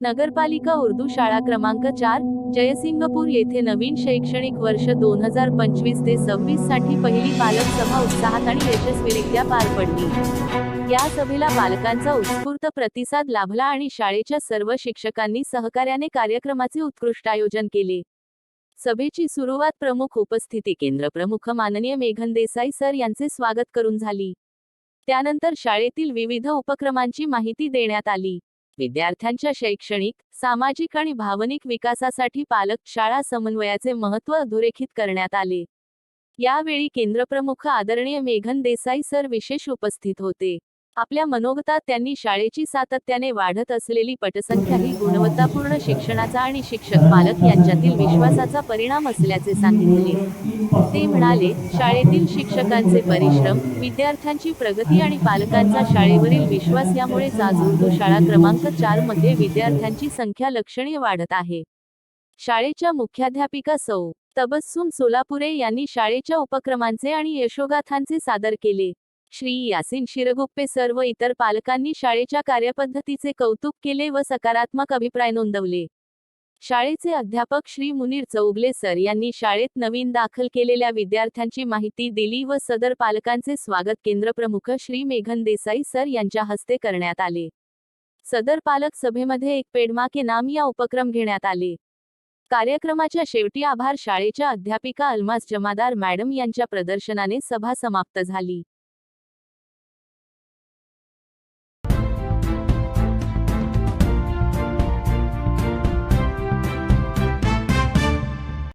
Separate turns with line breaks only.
नगरपालिका उर्दू शाळा क्रमांक चार जयसिंगपूर येथे नवीन शैक्षणिक वर्ष दोन हजार पंचवीस ते सव्वीससाठी पहिली पालक सभा उत्साहात आणि यशस्वीरित्या पार पडली. या सभेला पालकांचा उत्स्फूर्त प्रतिसाद लाभला आणि शाळेच्या सर्व शिक्षकांनी सहकार्याने कार्यक्रमाचे उत्कृष्ट आयोजन केले. सभेची सुरुवात प्रमुख उपस्थिती केंद्र प्रमुख माननीय मेघन देसाई सर यांचे स्वागत करून झाली. त्यानंतर शाळेतील विविध उपक्रमांची माहिती देण्यात आली. विद्यार्थ्यांच्या शैक्षणिक सामाजिक आणि भावनिक विकासासाठी पालक शाळा समन्वयाचे महत्त्व अधोरेखित करण्यात आले. यावेळी केंद्रप्रमुख आदरणीय मेघन देसाई सर विशेष उपस्थित होते. आपल्या मनोगतात त्यांनी शाळेची सातत्याने वाढत असलेली पटसंख्या ही गुणवत्तापूर्ण शिक्षणाचा आणि शिक्षक पालक यांच्यातील विश्वासाचा परिणाम असल्याचे सांगितले. ते म्हणाले शाळेतील शिक्षकांचे परिश्रम विद्यार्थ्यांची प्रगती आणि पालकांचा शाळेवरील विश्वास यामुळे आज शाळा क्रमांक चारमध्ये विद्यार्थ्यांची संख्या लक्षणीय वाढत आहे. शाळेच्या मुख्याध्यापिका सौ. तबस्सुम सोलापुरे यांनी शाळेच्या उपक्रमांचे आणि यशोगाथांचे सादर केले. श्री यासिन शिरगुप्पे सर्व इतर पालकांनी शाळेच्या कार्यपद्धतीचे कौतुक केले व सकारात्मक अभिप्राय नोंदवले. शाळेचे अध्यापक श्री मुनीर चौगले सर यांनी शाळेत नवीन दाखल केलेल्या विद्यार्थ्यांची माहिती दिली व सदर पालकांचे स्वागत केंद्रप्रमुख श्री मेघन देसाई सर यांच्या हस्ते करण्यात आले. सदर पालक सभेमध्ये एक पेडमा के नाम या उपक्रम घेण्यात आले. कार्यक्रमाच्या शेवटी आभार शाळेच्या अध्यापिका अल्मास जमादार मॅडम यांच्या प्रदर्शनाने सभा समाप्त झाली.